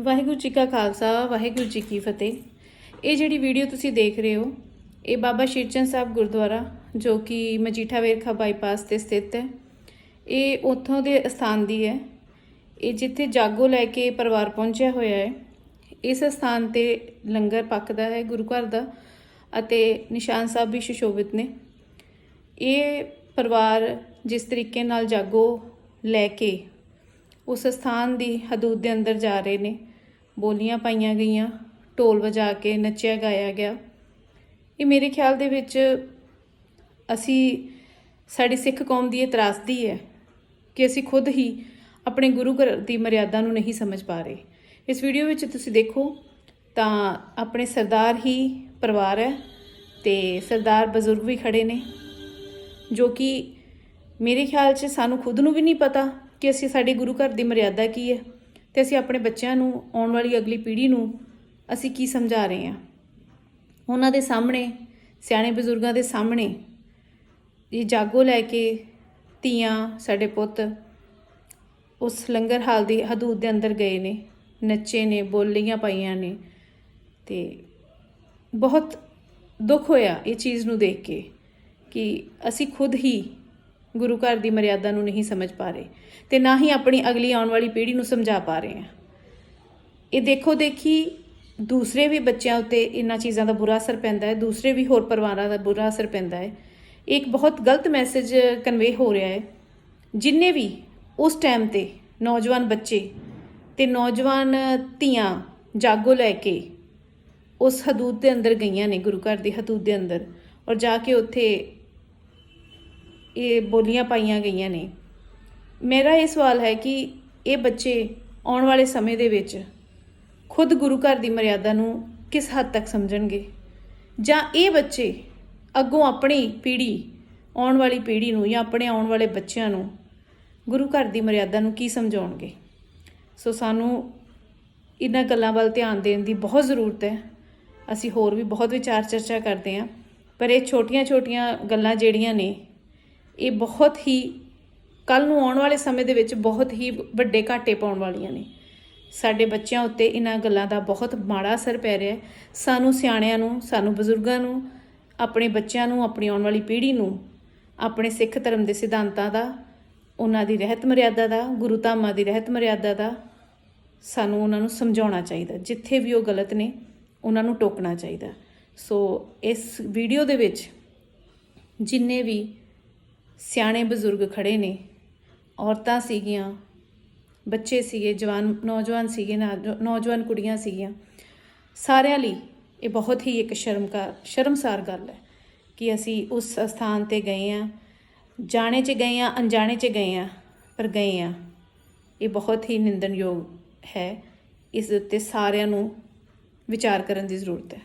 ਵਾਹਿਗੁਰੂ ਜੀ ਕਾ ਖਾਲਸਾ, ਵਾਹਿਗੁਰੂ ਜੀ ਕੀ ਫਤਿਹ। ਇਹ ਜਿਹੜੀ ਵੀਡੀਓ ਤੁਸੀਂ ਦੇਖ ਰਹੇ ਹੋ, ਇਹ ਬਾਬਾ ਸ਼ੀਰਚੰਦ ਸਾਹਿਬ ਗੁਰਦੁਆਰਾ, ਜੋ ਕਿ ਮਜੀਠਾ ਵੇਰਖਾ ਬਾਈਪਾਸ ਤੇ ਸਥਿਤ ਹੈ। ਇਹ ਉੱਥੋਂ ਦੇ ਸਥਾਨ ਦੀ ਹੈ। ਇਹ ਜਿੱਥੇ ਜਾਗੋ ਲੈ ਕੇ ਪਰਿਵਾਰ ਪਹੁੰਚਿਆ ਹੋਇਆ ਹੈ। ਇਸ ਸਥਾਨ ਤੇ ਲੰਗਰ ਪੱਕਦਾ ਹੈ, ਗੁਰੂ ਘਰ ਦਾ, ਅਤੇ ਨਿਸ਼ਾਨ ਸਾਹਿਬ ਵੀ ਸੁਸ਼ੋਭਿਤ ਨੇ। ਇਹ ਪਰਿਵਾਰ ਜਿਸ ਤਰੀਕੇ ਨਾਲ ਜਾਗੋ ਲੈ ਕੇ ਉਸ ਸਥਾਨ ਦੀ ਹਦੂਦ ਦੇ ਅੰਦਰ ਜਾ ਰਹੇ ਨੇ। ਬੋਲੀਆਂ ਪਾਈਆਂ ਗਈਆਂ, ਢੋਲ ਵਜਾ ਕੇ ਨੱਚਿਆ, ਗਾਇਆ ਗਿਆ। ਇਹ ਮੇਰੇ ਖਿਆਲ ਦੇ ਵਿੱਚ ਅਸੀਂ, ਸਾਡੀ ਸਿੱਖ ਕੌਮ ਦੀ ਇਹ ਤਰਾਸਦੀ ਹੈ ਕਿ ਅਸੀਂ ਖੁਦ ਹੀ ਆਪਣੇ ਗੁਰੂ ਘਰ ਦੀ ਮਰਿਆਦਾ ਨੂੰ ਨਹੀਂ ਸਮਝ ਪਾ ਰਹੇ। ਇਸ ਵੀਡੀਓ ਵਿੱਚ ਤੁਸੀਂ ਦੇਖੋ, ਤਾਂ ਆਪਣੇ ਸਰਦਾਰ ਹੀ ਪਰਿਵਾਰ ਹੈ ਤੇ ਸਰਦਾਰ ਬਜ਼ੁਰਗ ਵੀ ਖੜੇ ਨੇ, ਜੋ ਕਿ ਮੇਰੇ ਖਿਆਲ 'ਚ ਸਾਨੂੰ ਖੁਦ ਨੂੰ ਵੀ ਨਹੀਂ ਪਤਾ ਕਿ ਅਸੀਂ ਸਾਡੇ ਗੁਰੂ ਘਰ ਦੀ ਮਰਿਆਦਾ ਕੀ ਹੈ ਤੇ ਅਸੀਂ ਆਪਣੇ ਬੱਚਿਆਂ ਨੂੰ ਆਉਣ ਵਾਲੀ ਅਗਲੀ ਪੀੜ੍ਹੀ ਨੂੰ ਅਸੀਂ ਕੀ ਸਮਝਾ ਰਹੇ ਹਾਂ? ਉਹਨਾਂ ਦੇ ਸਾਹਮਣੇ, ਸਿਆਣੇ ਬਜ਼ੁਰਗਾਂ ਦੇ ਸਾਹਮਣੇ ਇਹ ਜਾਗੋ ਲੈ ਕੇ ਧੀਆਂ ਸਾਡੇ ਪੁੱਤ ਉਸ ਲੰਗਰ ਹਾਲ ਦੀ ਹਦੂਦ ਦੇ ਅੰਦਰ ਗਏ ਨੇ, ਨੱਚੇ ਨੇ, ਬੋਲੀਆਂ ਪਾਈਆਂ ਨੇ ਤੇ ਬਹੁਤ ਦੁੱਖ ਹੋਇਆ ਇਹ ਚੀਜ਼ ਨੂੰ ਦੇਖ ਕੇ ਕਿ ਅਸੀਂ ਖੁਦ ਹੀ ਗੁਰੂ ਘਰ ਦੀ ਮਰਿਆਦਾ ਨੂੰ ਨਹੀਂ ਸਮਝ ਪਾ ਰਹੇ ਤੇ ਨਾ ਹੀ ਆਪਣੀ ਅਗਲੀ ਆਉਣ ਵਾਲੀ ਪੀੜ੍ਹੀ ਨੂੰ ਸਮਝਾ ਪਾ ਰਹੇ ਹਾਂ ਇਹ ਦੇਖੋ ਦੇਖੀ ਦੂਸਰੇ ਵੀ ਬੱਚਿਆਂ ਉੱਤੇ ਇਹਨਾਂ ਚੀਜ਼ਾਂ ਦਾ ਬੁਰਾ ਅਸਰ ਪੈਂਦਾ ਹੈ, ਦੂਸਰੇ ਵੀ ਹੋਰ ਪਰਿਵਾਰਾਂ ਦਾ ਬੁਰਾ ਅਸਰ ਪੈਂਦਾ ਹੈ। ਇਹ ਇੱਕ ਬਹੁਤ ਗਲਤ ਮੈਸੇਜ ਕਨਵੇ ਹੋ ਰਿਹਾ ਹੈ। ਜਿੰਨੇ ਵੀ ਉਸ ਟਾਈਮ ਤੇ ਨੌਜਵਾਨ ਬੱਚੇ ਤੇ ਨੌਜਵਾਨ ਧੀਆਂ ਜਾਗੋ ਲੈ ਕੇ ਉਸ ਹਦੂਦ ਦੇ ਅੰਦਰ ਗਈਆਂ ਨੇ, ਗੁਰੂ ਘਰ ਦੀ ਹਦੂਦ ਦੇ ਅੰਦਰ, ਔਰ ਜਾ ਕੇ ਉੱਥੇ ਇਹ ਬੋਲੀਆਂ ਪਾਈਆਂ ਗਈਆਂ ਨੇ। ਮੇਰਾ ਇਹ ਸਵਾਲ ਹੈ ਕਿ ਇਹ ਬੱਚੇ ਆਉਣ ਵਾਲੇ ਸਮੇਂ ਦੇ ਵਿੱਚ ਖੁਦ ਗੁਰੂ ਘਰ ਦੀ ਮਰਿਆਦਾ ਨੂੰ ਕਿਸ ਹੱਦ ਤੱਕ ਸਮਝਣਗੇ? ਜਾਂ ਇਹ ਬੱਚੇ ਅੱਗੋਂ ਆਪਣੀ ਪੀੜ੍ਹੀ ਆਉਣ ਵਾਲੀ ਪੀੜ੍ਹੀ ਨੂੰ ਜਾਂ ਆਪਣੇ ਆਉਣ ਵਾਲੇ ਬੱਚਿਆਂ ਨੂੰ ਗੁਰੂ ਘਰ ਦੀ ਮਰਿਆਦਾ ਨੂੰ ਕੀ ਸਮਝਾਉਣਗੇ? ਸੋ ਸਾਨੂੰ ਇਹਨਾਂ ਗੱਲਾਂ ਵੱਲ ਧਿਆਨ ਦੇਣ ਦੀ ਬਹੁਤ ਜ਼ਰੂਰਤ ਹੈ। ਅਸੀਂ ਹੋਰ ਵੀ ਬਹੁਤ ਵਿਚਾਰ ਚਰਚਾ ਕਰਦੇ ਹਾਂ, ਪਰ ਇਹ ਛੋਟੀਆਂ-ਛੋਟੀਆਂ ਗੱਲਾਂ ਜਿਹੜੀਆਂ ਨੇ ਇਹ ਬਹੁਤ ਹੀ ਕੱਲ ਨੂੰ ਆਉਣ ਵਾਲੇ ਸਮੇਂ ਦੇ ਵਿੱਚ ਬਹੁਤ ਹੀ ਵੱਡੇ ਘਾਟੇ ਪਾਉਣ ਵਾਲੀਆਂ ਨੇ। ਸਾਡੇ ਬੱਚਿਆਂ ਉੱਤੇ ਇਹਨਾਂ ਗੱਲਾਂ ਦਾ ਬਹੁਤ ਮਾੜਾ ਅਸਰ ਪੈ ਰਿਹਾ ਹੈ। ਸਾਨੂੰ ਸਿਆਣਿਆਂ ਨੂੰ, ਸਾਨੂੰ ਬਜ਼ੁਰਗਾਂ ਨੂੰ, ਆਪਣੇ ਬੱਚਿਆਂ ਨੂੰ, ਆਪਣੀ ਆਉਣ ਵਾਲੀ ਪੀੜ੍ਹੀ ਨੂੰ, ਆਪਣੇ ਸਿੱਖ ਧਰਮ ਦੇ ਸਿਧਾਂਤਾਂ ਦਾ, ਉਹਨਾਂ ਦੀ ਰਹਿਤ ਮਰਿਆਦਾ ਦਾ, ਗੁਰੂ ਧਾਮਾਂ ਦੀ ਰਹਿਤ ਮਰਿਆਦਾ ਦਾ, ਸਾਨੂੰ ਉਹਨਾਂ ਨੂੰ ਸਮਝਾਉਣਾ ਚਾਹੀਦਾ। ਜਿੱਥੇ ਵੀ ਉਹ ਗਲਤ ਨੇ, ਉਹਨਾਂ ਨੂੰ ਟੋਕਣਾ ਚਾਹੀਦਾ। ਸੋ ਇਸ ਵੀਡੀਓ ਦੇ ਵਿੱਚ ਜਿੰਨੇ ਵੀ ਸਿਆਣੇ ਬਜ਼ੁਰਗ ਖੜੇ ਨੇ। ਔਰਤਾਂ ਸੀਗੀਆਂ, ਬੱਚੇ ਸੀਗੇ, ਜਵਾਨ, ਨੌਜਵਾਨ ਸੀਗੇ, ਨਾ- ਨੌਜਵਾਨ ਕੁੜੀਆਂ ਸੀਗੀਆਂ। ਸਾਰਿਆਂ ਲਈ ਇਹ ਬਹੁਤ ਹੀ ਇੱਕ ਸ਼ਰਮਕਾਰ, ਸ਼ਰਮਸਾਰ ਗੱਲ ਹੈ ਕਿ ਅਸੀਂ ਉਸ ਸਥਾਨ ਤੇ ਗਏ ਆ ਜਾਣੇ 'ਚ ਗਏ ਆ ਅਣਜਾਣੇ 'ਚ ਗਏ ਆ ਪਰ ਗਏ ਆ ਇਹ ਬਹੁਤ ਹੀ ਨਿੰਦਣਯੋਗ ਹੈ। ਇਸ ਉੱਤੇ ਸਾਰਿਆਂ ਨੂੰ ਵਿਚਾਰ ਕਰਨ ਦੀ ਜ਼ਰੂਰਤ ਹੈ।